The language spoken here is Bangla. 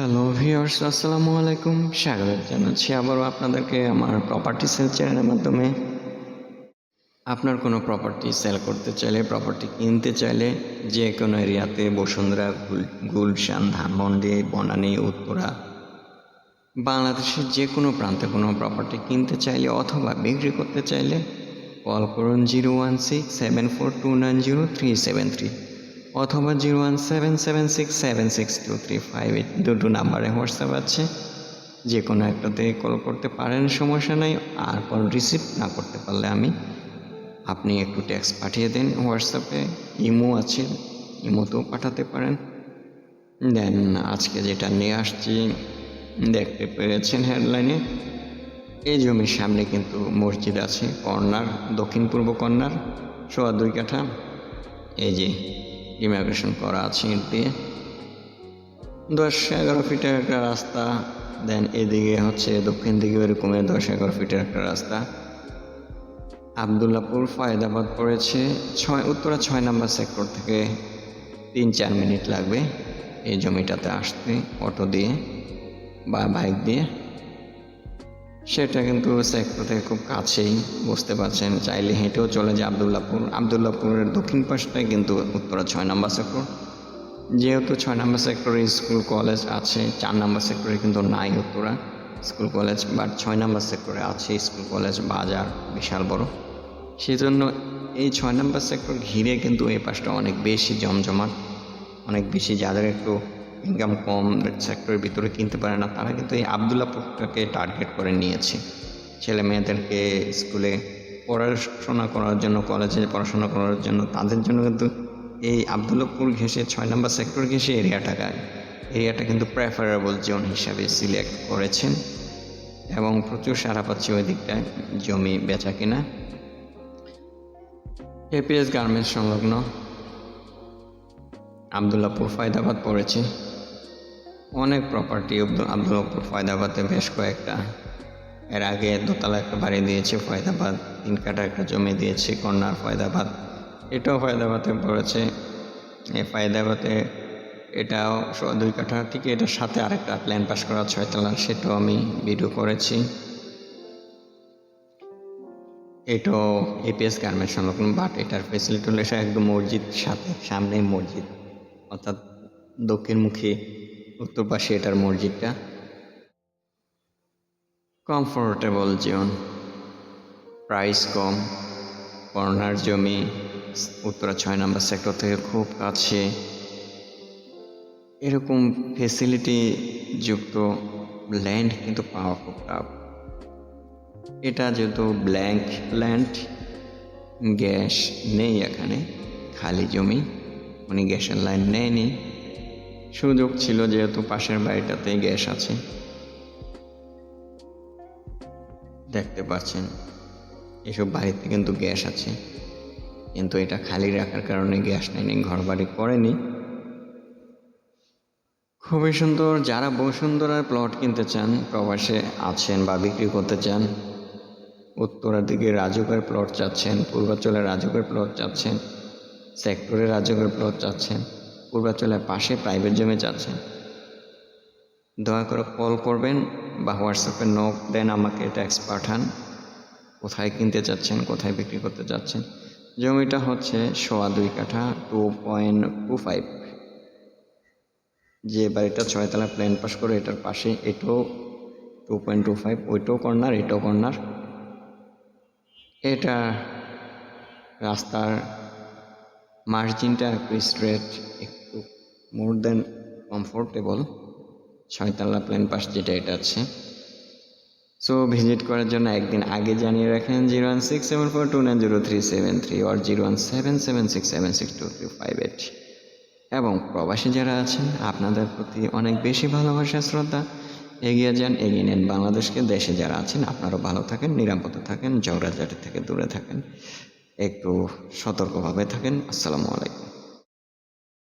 হ্যালো ভিউয়ার্স আসসালামু আলাইকুম। স্বাগত জানাচ্ছি আবারও আপনাদেরকে আমার প্রপার্টি সেল চ্যানেলের মাধ্যমে। আপনার কোনো প্রপার্টি সেল করতে চাইলে প্রপার্টি কিনতে চাইলে যে কোনো এরিয়াতে বসুন্ধরা, গুল, গুলশান, ধানমন্ডি, বনানী, উত্তরা, বাংলাদেশের যে কোনো প্রান্তে কোনো প্রপার্টি কিনতে চাইলে অথবা বিক্রি করতে চাইলে কল করুন zero one six seven four two nine zero three seven three. অথবা zero one seven seven six seven six two three five eight দুটো নাম্বারে হোয়াটসঅ্যাপ আছে। যে কোনো একটাতে কল করতে পারেন, সমস্যা নেই। আর কল রিসিভ না করতে পারলে আমি আপনি একটু ট্যাক্স পাঠিয়ে দিন হোয়াটসঅ্যাপে। ইমো আছে, ইমোতেও পাঠাতে পারেন। দেন আজকে যেটা নিয়ে আসছি, দেখতে পেরেছেন হেডলাইনে। এই জমির সামনে কিন্তু মসজিদ আছে, কর্নার, দক্ষিণ পূর্ব কর্নার, সোয়া দুই কাঠা। এই যে ইমিগ্রেশন করা আছে ইট দিয়ে। দশ এগারো ফিটের একটা রাস্তা, দেন এদিকে হচ্ছে দক্ষিণ দিকে এরকমের দশ এগারো ফিটের একটা রাস্তা। আবদুল্লাপুর ফয়েদাবাদ পড়েছে ছয়, উত্তরা ছয় নম্বর সেক্টর থেকে তিন চার মিনিট লাগবে এই জমিটাতে আসতে, অটো দিয়ে বা বাইক দিয়ে। সেটা কিন্তু সেক্টর থেকে খুব কাছেই বুঝতে পারছেন। চাইলে হেঁটেও চলে যায় আবদুল্লাপুর আবদুল্লাপুরের দক্ষিণ পাশটাই কিন্তু উত্তরা ছয় নম্বর সেক্টর। যেহেতু ছয় নম্বর সেক্টরে স্কুল, কলেজ আছে, চার নম্বর সেক্টরে কিন্তু নাই উত্তরা। স্কুল, কলেজ, বাট ছয় নম্বর সেক্টরে আছে স্কুল, কলেজ, বাজার, বিশাল বড়। সেই জন্য এই ছয় নম্বর সেক্টর ঘিরে কিন্তু এই পাশটা অনেক বেশি জমজমাট, অনেক বেশি যাদের একটু ইনকাম কম সেক্টরের ভিতরে কিনতে পারে না, তারা কিন্তু এই আবদুল্লাপুরটাকে টার্গেট করে নিয়েছে। ছেলে মেয়েদেরকে স্কুলে পড়াশোনা করার জন্য কলেজে পড়াশোনা করার জন্য, তাদের জন্য কিন্তু এই আবদুল্লাপুর ঘেঁষে ছয় নম্বর সেক্টর ঘেঁষে এরিয়াটাকে এরিয়াটা কিন্তু প্রেফারেবল জোন হিসাবে সিলেক্ট করেছেন এবং প্রচুর সারা পাচ্ছে ওই দিকটায়, জমি বেচা কিনা। এপিএস গার্মেন্টস সংলগ্ন আবদুল্লাপুর ফায়দাবাদ পড়েছে। অনেক প্রপার্টি আবদুল্লাপুর ফয়দাবাদে বেশ কয়েকটা। এর আগে দোতলা একটা বাড়ি দিয়েছে ফয়দাবাদ, তিন কাটা একটা জমি দিয়েছে কন্যার ফয়দাবাদ। এটাও ফয়দাবাদে পড়েছে। এই ফয়দাবাদে এটাও দুই কাঠা থেকে এটার সাথে আরেকটা প্ল্যান পাস করা ছয়তলা সেটাও আমি ভিডিও করেছি। এটাও এপিএস গার্মেন্টস সংলগ্ন বাট এটার ফেসিলিটি হলো একদম মসজিদ সাথে সামনে মসজিদ। অর্থাৎ দক্ষিণমুখী উত্তর পাশে এটার মসজিদটা। কমফোর্টেবল জোন প্রাইস কম। কর্নার জমি। উত্তরা ছয় নম্বর সেক্টর থেকে খুব কাছে। এরকম ফেসিলিটি যুক্ত ল্যান্ড কিন্তু পাওয়া খুব টাফ এটা যেহেতু ব্ল্যাঙ্ক ল্যান্ড গ্যাস নেই এখানে, খালি জমি। উনি গ্যাসের লাইন নেয়নি। সুযোগ ছিল যেহেতু পাশের বাড়িটাতেই গ্যাস আছে। দেখতে পাচ্ছেন, এসব বাড়িতে কিন্তু গ্যাস আছে। কিন্তু এটা খালি রাখার কারণে গ্যাস নেয়নি ঘর বাড়ি করেনি। খুবই সুন্দর, যারা বসুন্ধরার প্লট কিনতে চান, প্রবাসে আছেন বা বিক্রি করতে চান, উত্তরের দিকে রাজুকের প্লট চাচ্ছেন পূর্বাঞ্চলে রাজুকের প্লট চাচ্ছেন সেক্টরে রাজুকের প্লট চাচ্ছেন। পূর্বাঞ্চলের পাশে প্রাইভেট জমি যাচ্ছেন দয়া করে কল করবেন বা হোয়াটসঅ্যাপে নক দেন আমাকে ট্যাক্স পাঠান। কোথায় কিনতে চাচ্ছেন, কোথায় বিক্রি করতে চাচ্ছেন। জমিটা হচ্ছে সোয়া দুই কাঠা টু পয়েন্ট টু ফাইভ যে বাড়িটা ছয়তলা প্ল্যান পাস করে এটার পাশে এটাও টু পয়েন্ট টু ফাইভ ওইটাও কর্নার এটাও কর্নার এটা রাস্তার মার্জিনটা একটু স্ট্রেট মোর দেন কমফোর্টেবল ছয়তলা প্লেন পাস যেটা এটা আছে। সো ভিজিট করার জন্য একদিন আগে জানিয়ে রাখেন zero one six seven four two nine zero three seven three আর zero one seven seven six seven six two three five eight এবং প্রবাসী যারা আছেন, আপনাদের প্রতি অনেক বেশি ভালোবাসা, শ্রদ্ধা। এগিয়ে যান, এগিয়ে নেন বাংলাদেশকে। দেশে যারা আছেন, আপনারাও ভালো থাকেন, নিরাপদে থাকেন ঝগড়াঝাটি থেকে দূরে থাকেন। একটু সতর্কভাবে থাকেন। আসসালামু আলাইকুম।